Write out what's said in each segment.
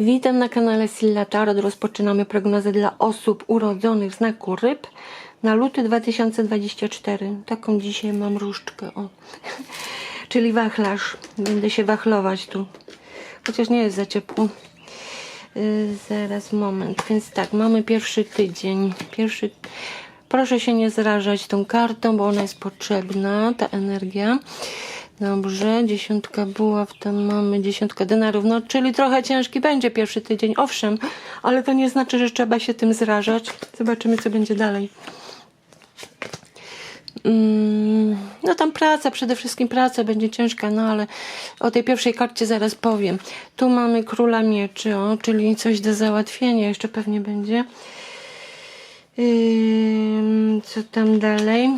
Witam na kanale Silla Tarot. Rozpoczynamy prognozę dla osób urodzonych w znaku ryb na luty 2024. Taką dzisiaj mam różdżkę, o. Czyli wachlarz. Będę się wachlować tu. Chociaż nie jest za ciepło. Yy, zaraz, moment. Więc tak, mamy pierwszy tydzień. Pierwszy... Proszę się nie zrażać tą kartą, bo ona jest potrzebna, ta energia. Dobrze, dziesiątka buław, tam mamy dziesiątkę denarów, no czyli trochę ciężki będzie pierwszy tydzień, owszem, ale to nie znaczy, że trzeba się tym zrażać. Zobaczymy, co będzie dalej. Mm, no tam praca, przede wszystkim praca będzie ciężka, no ale o tej pierwszej karcie zaraz powiem. Tu mamy króla mieczy, o, czyli coś do załatwienia jeszcze pewnie będzie. Ym, co tam dalej?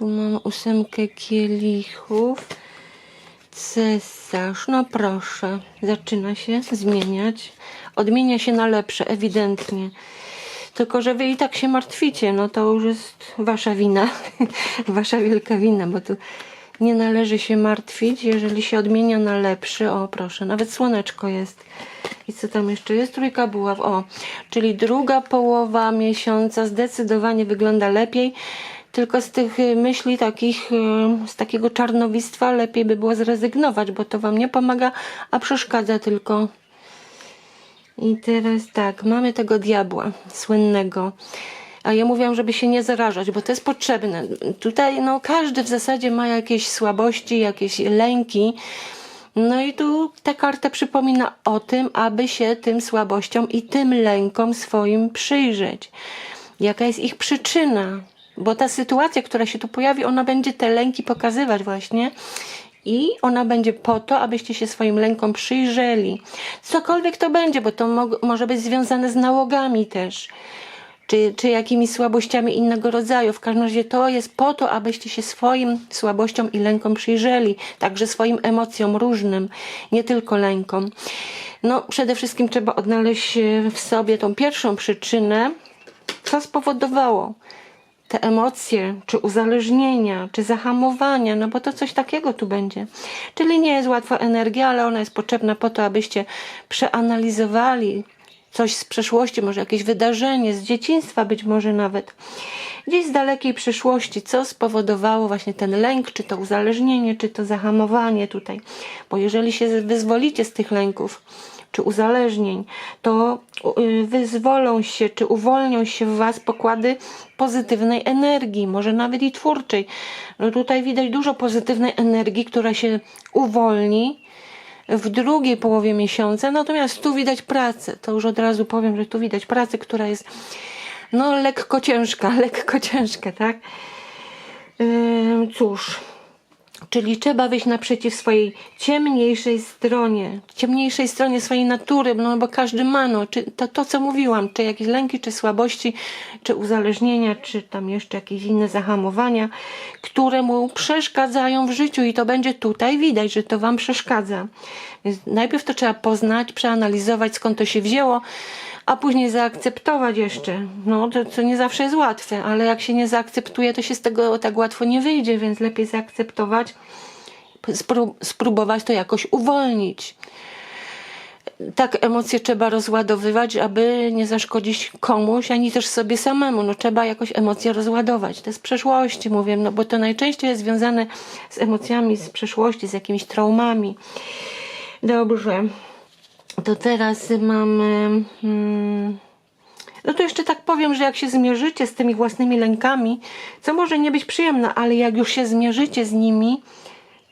Tu mam ósemkę kielichów. Cesarz, no proszę, zaczyna się zmieniać. Odmienia się na lepsze, ewidentnie. Tylko, że wy i tak się martwicie, no to już jest wasza wina. wasza wielka wina, bo tu nie należy się martwić, jeżeli się odmienia na lepszy. O, proszę, nawet słoneczko jest. I co tam jeszcze jest? Trójka buław. O, czyli druga połowa miesiąca zdecydowanie wygląda lepiej. Tylko z tych y, myśli takich, y, z takiego czarnowictwa lepiej by było zrezygnować, bo to wam nie pomaga, a przeszkadza tylko. I teraz tak, mamy tego diabła słynnego. A ja mówiłam, żeby się nie zarażać, bo to jest potrzebne. Tutaj no, każdy w zasadzie ma jakieś słabości, jakieś lęki. No i tu ta karta przypomina o tym, aby się tym słabościom i tym lękom swoim przyjrzeć. Jaka jest ich przyczyna? Bo ta sytuacja, która się tu pojawi, ona będzie te lęki pokazywać właśnie. I ona będzie po to, abyście się swoim lękom przyjrzeli. Cokolwiek to będzie, bo to mo może być związane z nałogami też. Czy, czy jakimiś słabościami innego rodzaju. W każdym razie to jest po to, abyście się swoim słabościom i lękom przyjrzeli. Także swoim emocjom różnym, nie tylko lękom. No, przede wszystkim trzeba odnaleźć w sobie tą pierwszą przyczynę, co spowodowało te emocje, czy uzależnienia, czy zahamowania, no bo to coś takiego tu będzie. Czyli nie jest łatwa energia, ale ona jest potrzebna po to, abyście przeanalizowali coś z przeszłości, może jakieś wydarzenie z dzieciństwa, być może nawet gdzieś z dalekiej przeszłości, co spowodowało właśnie ten lęk, czy to uzależnienie, czy to zahamowanie tutaj. Bo jeżeli się wyzwolicie z tych lęków, czy uzależnień, to y, wyzwolą się, czy uwolnią się w Was pokłady pozytywnej energii, może nawet i twórczej. No tutaj widać dużo pozytywnej energii, która się uwolni w drugiej połowie miesiąca, natomiast tu widać pracę. To już od razu powiem, że tu widać pracę, która jest no lekko ciężka, lekko ciężka, tak? Cóż, Czyli trzeba wyjść naprzeciw swojej ciemniejszej stronie, ciemniejszej stronie swojej natury, no bo każdy ma, no, czy to, to co mówiłam, czy jakieś lęki, czy słabości, czy uzależnienia, czy tam jeszcze jakieś inne zahamowania, które mu przeszkadzają w życiu i to będzie tutaj widać, że to wam przeszkadza. Więc najpierw to trzeba poznać, przeanalizować skąd to się wzięło, a później zaakceptować jeszcze. No to, to nie zawsze jest łatwe, ale jak się nie zaakceptuje, to się z tego tak łatwo nie wyjdzie, więc lepiej zaakceptować, spró spróbować to jakoś uwolnić. Tak emocje trzeba rozładowywać, aby nie zaszkodzić komuś, ani też sobie samemu. No trzeba jakoś emocje rozładować. To jest z przeszłości, mówię, no bo to najczęściej jest związane z emocjami z przeszłości, z jakimiś traumami. Dobrze to teraz mamy. Hmm, no to jeszcze tak powiem, że jak się zmierzycie z tymi własnymi lękami, co może nie być przyjemne, ale jak już się zmierzycie z nimi,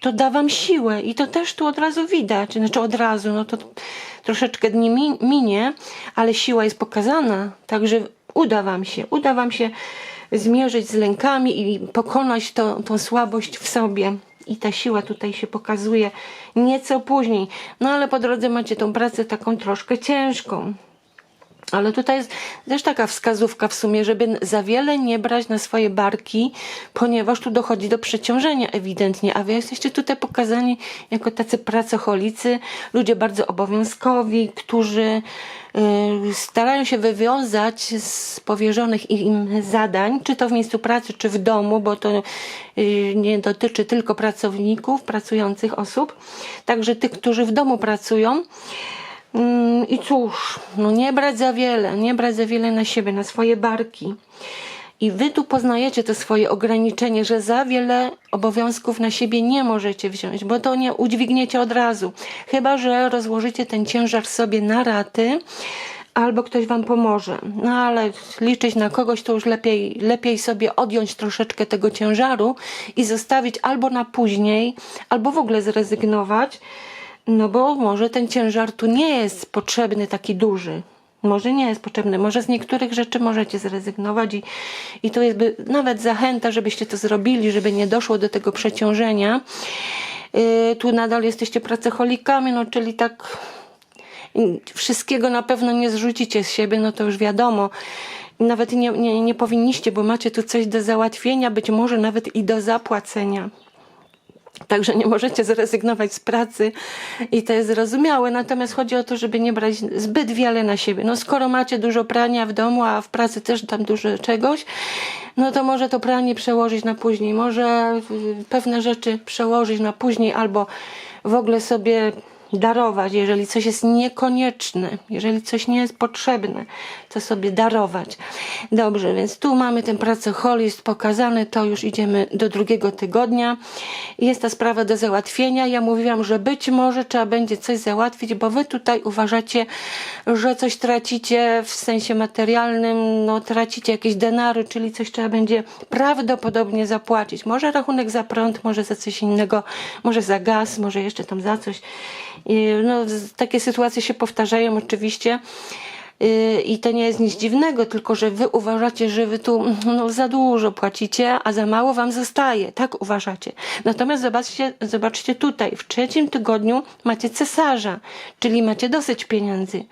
to da wam siłę i to też tu od razu widać. Znaczy od razu, no to troszeczkę dni minie, ale siła jest pokazana, także uda wam się, uda wam się zmierzyć z lękami i pokonać to, tą słabość w sobie i ta siła tutaj się pokazuje nieco później. No ale po drodze macie tą pracę taką troszkę ciężką. Ale tutaj jest też taka wskazówka w sumie, żeby za wiele nie brać na swoje barki, ponieważ tu dochodzi do przeciążenia ewidentnie, a wy jesteście tutaj pokazani jako tacy pracocholicy, ludzie bardzo obowiązkowi, którzy y, starają się wywiązać z powierzonych im zadań, czy to w miejscu pracy, czy w domu, bo to y, nie dotyczy tylko pracowników, pracujących osób, także tych, którzy w domu pracują. Mm, I cóż, no nie brać za wiele, nie brać za wiele na siebie, na swoje barki. I wy tu poznajecie to swoje ograniczenie, że za wiele obowiązków na siebie nie możecie wziąć, bo to nie udźwigniecie od razu. Chyba, że rozłożycie ten ciężar sobie na raty, albo ktoś wam pomoże. No ale liczyć na kogoś to już lepiej, lepiej sobie odjąć troszeczkę tego ciężaru i zostawić albo na później, albo w ogóle zrezygnować. No bo może ten ciężar tu nie jest potrzebny taki duży. Może nie jest potrzebny, może z niektórych rzeczy możecie zrezygnować i, i to jest by nawet zachęta, żebyście to zrobili, żeby nie doszło do tego przeciążenia. Yy, tu nadal jesteście pracocholikami, no czyli tak wszystkiego na pewno nie zrzucicie z siebie, no to już wiadomo. Nawet nie, nie, nie powinniście, bo macie tu coś do załatwienia, być może nawet i do zapłacenia. Także nie możecie zrezygnować z pracy i to jest zrozumiałe. Natomiast chodzi o to, żeby nie brać zbyt wiele na siebie. No skoro macie dużo prania w domu, a w pracy też tam dużo czegoś, no to może to pranie przełożyć na później. Może y, pewne rzeczy przełożyć na później albo w ogóle sobie darować, jeżeli coś jest niekonieczne, jeżeli coś nie jest potrzebne, to sobie darować. Dobrze, więc tu mamy ten pracoholizm pokazany, to już idziemy do drugiego tygodnia. Jest ta sprawa do załatwienia. Ja mówiłam, że być może trzeba będzie coś załatwić, bo wy tutaj uważacie, że coś tracicie w sensie materialnym, no tracicie jakieś denary, czyli coś trzeba będzie prawdopodobnie zapłacić. Może rachunek za prąd, może za coś innego, może za gaz, może jeszcze tam za coś. No, takie sytuacje się powtarzają oczywiście. Yy, I to nie jest nic dziwnego, tylko że wy uważacie, że wy tu no, za dużo płacicie, a za mało wam zostaje. Tak uważacie. Natomiast zobaczcie, zobaczcie tutaj, w trzecim tygodniu macie cesarza, czyli macie dosyć pieniędzy.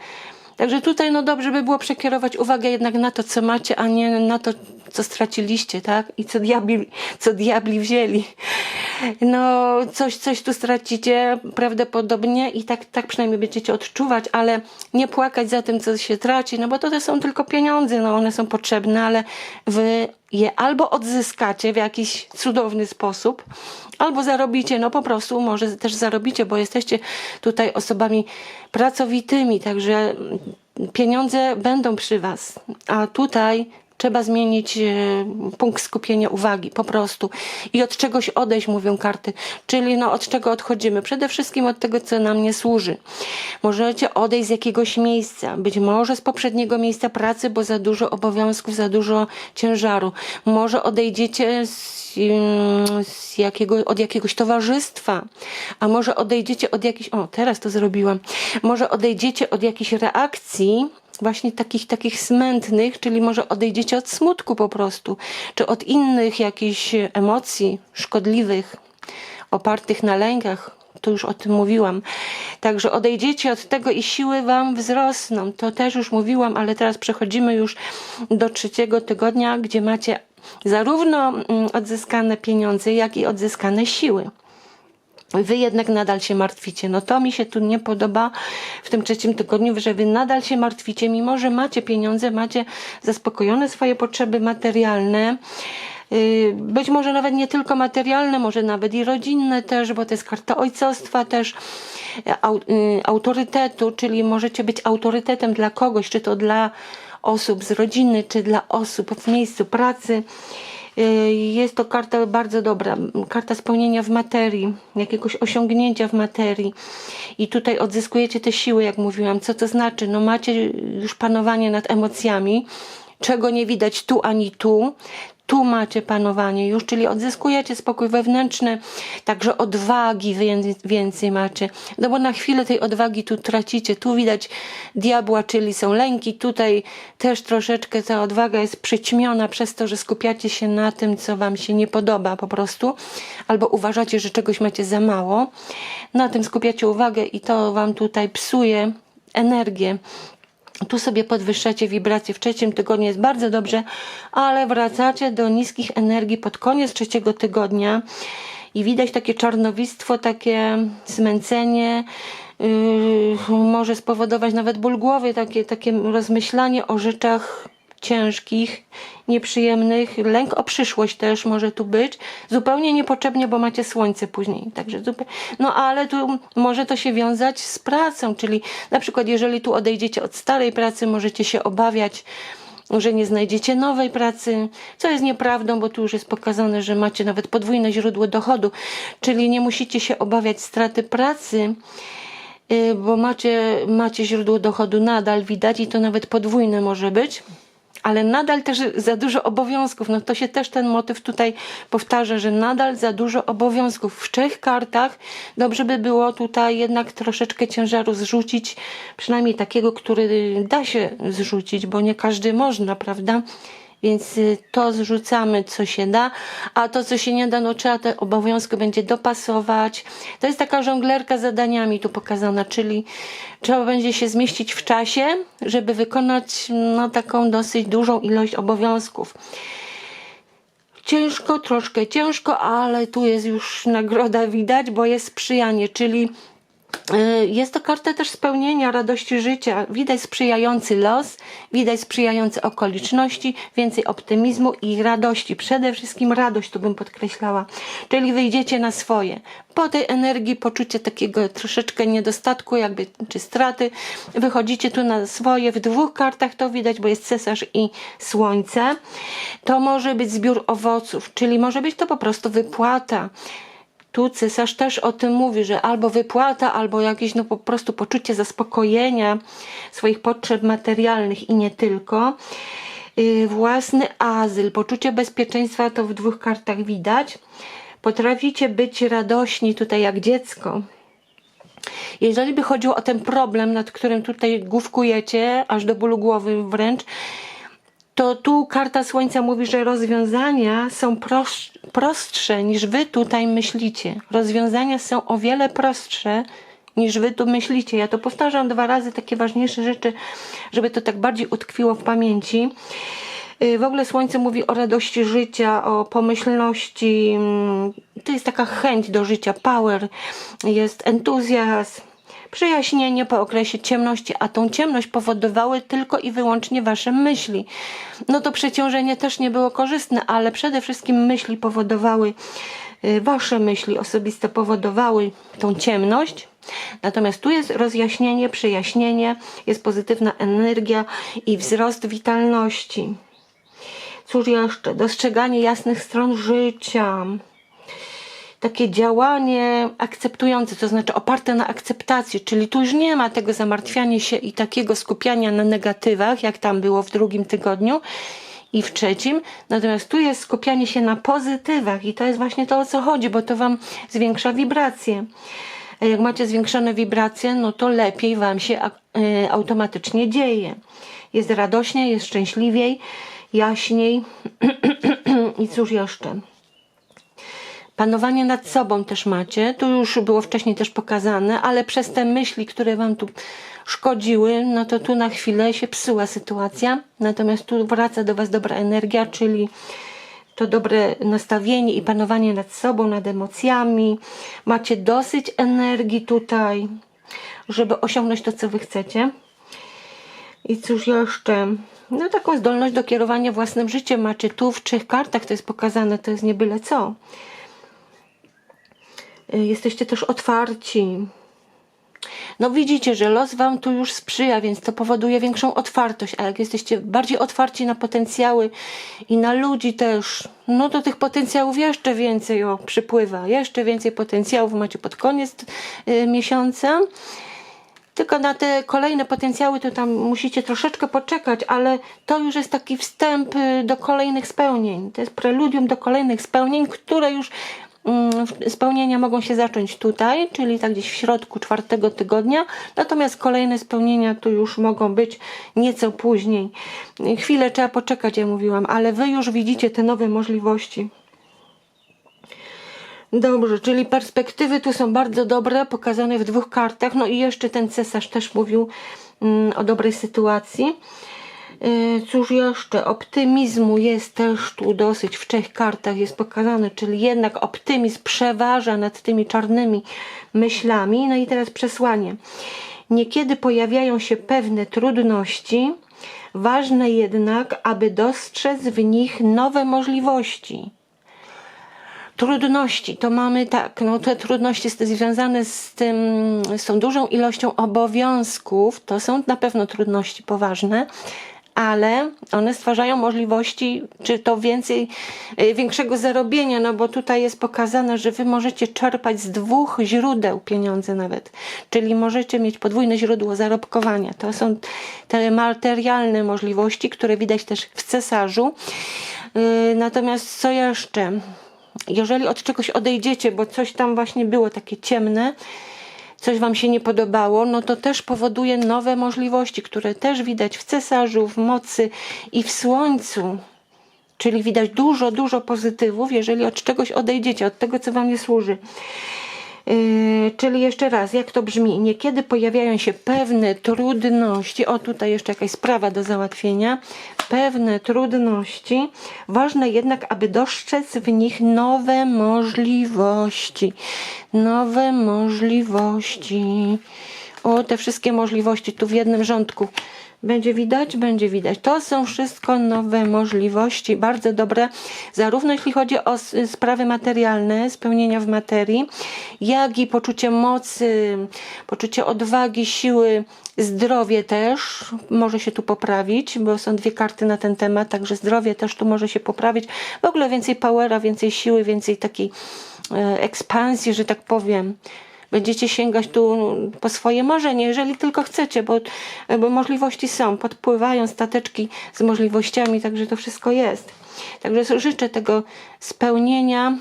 Także tutaj no dobrze by było przekierować uwagę jednak na to, co macie, a nie na to, co straciliście, tak? I co diabli, co diabli wzięli. No, coś, coś tu stracicie prawdopodobnie i tak, tak przynajmniej będziecie odczuwać, ale nie płakać za tym, co się traci, no bo to, to są tylko pieniądze, no one są potrzebne, ale wy je albo odzyskacie w jakiś cudowny sposób, albo zarobicie, no po prostu może też zarobicie, bo jesteście tutaj osobami pracowitymi, także pieniądze będą przy was, a tutaj trzeba zmienić e, punkt skupienia uwagi, po prostu. I od czegoś odejść, mówią karty. Czyli no, od czego odchodzimy? Przede wszystkim od tego, co nam nie służy. Możecie odejść z jakiegoś miejsca, być może z poprzedniego miejsca pracy, bo za dużo obowiązków, za dużo ciężaru. Może odejdziecie z, mm, z jakiego, od jakiegoś towarzystwa, a może odejdziecie od jakichś, o teraz to zrobiłam, może odejdziecie od jakichś reakcji, właśnie takich, takich smętnych, czyli może odejdziecie od smutku po prostu, czy od innych jakichś emocji szkodliwych, opartych na lękach. Tu już o tym mówiłam. Także odejdziecie od tego i siły wam wzrosną. To też już mówiłam, ale teraz przechodzimy już do trzeciego tygodnia, gdzie macie zarówno mm, odzyskane pieniądze, jak i odzyskane siły wy jednak nadal się martwicie. No to mi się tu nie podoba w tym trzecim tygodniu, że wy nadal się martwicie, mimo że macie pieniądze, macie zaspokojone swoje potrzeby materialne. Yy, Być może nawet nie tylko materialne, może nawet i rodzinne też, bo to jest karta ojcostwa też, yy, autorytetu, czyli możecie być autorytetem dla kogoś, czy to dla osób z rodziny, czy dla osób w miejscu pracy. Y, Jest to karta bardzo dobra, karta spełnienia w materii, jakiegoś osiągnięcia w materii. I tutaj odzyskujecie te siły, jak mówiłam. Co to znaczy? No macie już panowanie nad emocjami, czego nie widać tu ani tu. Tu macie panowanie już, czyli odzyskujecie spokój wewnętrzny, także odwagi wię- więcej macie. No bo na chwilę tej odwagi tu tracicie. Tu widać diabła, czyli są lęki. Tutaj też troszeczkę ta odwaga jest przyćmiona przez to, że skupiacie się na tym, co wam się nie podoba po prostu, albo uważacie, że czegoś macie za mało. Na tym skupiacie uwagę i to wam tutaj psuje energię. Tu sobie podwyższacie wibracje. W trzecim tygodniu, jest bardzo dobrze, ale wracacie do niskich energii pod koniec trzeciego tygodnia i widać takie czarnowictwo, takie zmęcenie, yy, może spowodować nawet ból głowy, takie, takie rozmyślanie o rzeczach ciężkich, nieprzyjemnych, lęk o przyszłość też może tu być, zupełnie niepotrzebnie, bo macie słońce później, także zupe- no ale tu może to się wiązać z pracą, czyli na przykład jeżeli tu odejdziecie od starej pracy, możecie się obawiać, że nie znajdziecie nowej pracy, co jest nieprawdą, bo tu już jest pokazane, że macie nawet podwójne źródło dochodu, czyli nie musicie się obawiać straty pracy, y, bo macie, macie źródło dochodu nadal widać i to nawet podwójne może być. Ale nadal też za dużo obowiązków. No to się też ten motyw tutaj powtarza, że nadal za dużo obowiązków. W trzech kartach dobrze by było tutaj jednak troszeczkę ciężaru zrzucić, przynajmniej takiego, który da się zrzucić, bo nie każdy można, prawda? Więc y, to zrzucamy, co się da, a to, co się nie da, no trzeba te obowiązki będzie dopasować. To jest taka żonglerka zadaniami tu pokazana, czyli trzeba będzie się zmieścić w czasie, żeby wykonać no, taką dosyć dużą ilość obowiązków. Ciężko, troszkę ciężko, ale tu jest już nagroda widać, bo jest sprzyjanie, czyli jest to karta też spełnienia radości życia. Widać sprzyjający los, widać sprzyjające okoliczności, więcej optymizmu i radości. Przede wszystkim radość tu bym podkreślała. Czyli wyjdziecie na swoje. Po tej energii poczucie takiego troszeczkę niedostatku, jakby czy straty, wychodzicie tu na swoje. W dwóch kartach to widać, bo jest cesarz i słońce. To może być zbiór owoców, czyli może być to po prostu wypłata tu cesarz też o tym mówi, że albo wypłata, albo jakieś no po prostu poczucie zaspokojenia swoich potrzeb materialnych i nie tylko. Yy, własny azyl, poczucie bezpieczeństwa to w dwóch kartach widać. Potraficie być radośni tutaj jak dziecko. Jeżeli by chodziło o ten problem, nad którym tutaj główkujecie, aż do bólu głowy wręcz, to tu karta Słońca mówi, że rozwiązania są pros- prostsze niż wy tutaj myślicie. Rozwiązania są o wiele prostsze niż wy tu myślicie. Ja to powtarzam dwa razy, takie ważniejsze rzeczy, żeby to tak bardziej utkwiło w pamięci. Yy, W ogóle Słońce mówi o radości życia, o pomyślności. mm, To jest taka chęć do życia, power, jest entuzjazm, Przyjaśnienie po okresie ciemności, a tą ciemność powodowały tylko i wyłącznie wasze myśli. No to przeciążenie też nie było korzystne, ale przede wszystkim myśli powodowały, y, wasze myśli osobiste powodowały tą ciemność. Natomiast tu jest rozjaśnienie, przyjaśnienie, jest pozytywna energia i wzrost witalności. Cóż jeszcze? Dostrzeganie jasnych stron życia takie działanie akceptujące, to znaczy oparte na akceptacji, czyli tu już nie ma tego zamartwiania się i takiego skupiania na negatywach, jak tam było w drugim tygodniu i w trzecim, natomiast tu jest skupianie się na pozytywach i to jest właśnie to, o co chodzi, bo to Wam zwiększa wibracje. Jak macie zwiększone wibracje, no to lepiej Wam się y, automatycznie dzieje. Jest radośniej, jest szczęśliwiej, jaśniej i cóż jeszcze? Panowanie nad sobą też macie. Tu już było wcześniej też pokazane, ale przez te myśli, które wam tu szkodziły, no to tu na chwilę się psuła sytuacja. Natomiast tu wraca do was dobra energia, czyli to dobre nastawienie i panowanie nad sobą, nad emocjami. Macie dosyć energii tutaj, żeby osiągnąć to, co wy chcecie. I cóż jeszcze? No taką zdolność do kierowania własnym życiem macie tu w trzech kartach, to jest pokazane, to jest nie byle co. Y, Jesteście też otwarci. No widzicie, że los wam tu już sprzyja, więc to powoduje większą otwartość, a jak jesteście bardziej otwarci na potencjały i na ludzi też, no to tych potencjałów jeszcze więcej o, przypływa, jeszcze więcej potencjałów macie pod koniec y, miesiąca. Tylko na te kolejne potencjały to tam musicie troszeczkę poczekać, ale to już jest taki wstęp y, do kolejnych spełnień. To jest preludium do kolejnych spełnień, które już spełnienia mogą się zacząć tutaj, czyli tak gdzieś w środku czwartego tygodnia, natomiast kolejne spełnienia tu już mogą być nieco później. Chwilę trzeba poczekać, ja mówiłam, ale wy już widzicie te nowe możliwości. Dobrze, czyli perspektywy tu są bardzo dobre, pokazane w dwóch kartach. No i jeszcze ten cesarz też mówił mm, o dobrej sytuacji. Yy, Cóż jeszcze, optymizmu jest też tu dosyć. W trzech kartach jest pokazane, czyli jednak optymizm przeważa nad tymi czarnymi myślami. No i teraz przesłanie. Niekiedy pojawiają się pewne trudności, ważne jednak, aby dostrzec w nich nowe możliwości. Trudności, to mamy tak, no te trudności związane z tym, z tą dużą ilością obowiązków, to są na pewno trudności poważne, ale one stwarzają możliwości, czy to więcej, y, większego zarobienia, no bo tutaj jest pokazane, że wy możecie czerpać z dwóch źródeł pieniądze nawet, czyli możecie mieć podwójne źródło zarobkowania. To są te materialne możliwości, które widać też w cesarzu. Yy, Natomiast co jeszcze? jeżeli od czegoś odejdziecie, bo coś tam właśnie było takie ciemne, coś wam się nie podobało, no to też powoduje nowe możliwości, które też widać w cesarzu, w mocy i w słońcu. Czyli widać dużo, dużo pozytywów, jeżeli od czegoś odejdziecie, od tego, co wam nie służy. Yy, czyli jeszcze raz, jak to brzmi? Niekiedy pojawiają się pewne trudności, o tutaj jeszcze jakaś sprawa do załatwienia, pewne trudności, ważne jednak, aby dostrzec w nich nowe możliwości. Nowe możliwości. O, te wszystkie możliwości tu w jednym rządku. Będzie widać? Będzie widać. To są wszystko nowe możliwości, bardzo dobre, zarówno jeśli chodzi o sprawy materialne, spełnienia w materii, jak i poczucie mocy, poczucie odwagi, siły, zdrowie też może się tu poprawić, bo są dwie karty na ten temat, także zdrowie też tu może się poprawić. W ogóle więcej powera, więcej siły, więcej takiej e, ekspansji, że tak powiem będziecie sięgać tu po swoje marzenie, jeżeli tylko chcecie, bo, bo możliwości są, podpływają stateczki z możliwościami, także to wszystko jest. Także życzę tego spełnienia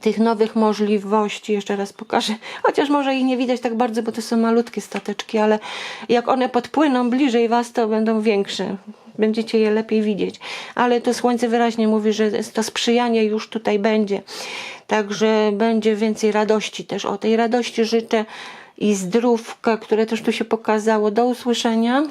tych nowych możliwości, jeszcze raz pokażę, chociaż może ich nie widać tak bardzo, bo to są malutkie stateczki, ale jak one podpłyną bliżej Was, to będą większe. Będziecie je lepiej widzieć. Ale to słońce wyraźnie mówi, że to sprzyjanie już tutaj będzie. Także będzie więcej radości też. O tej radości życzę i zdrówka, które też tu się pokazało. Do usłyszenia.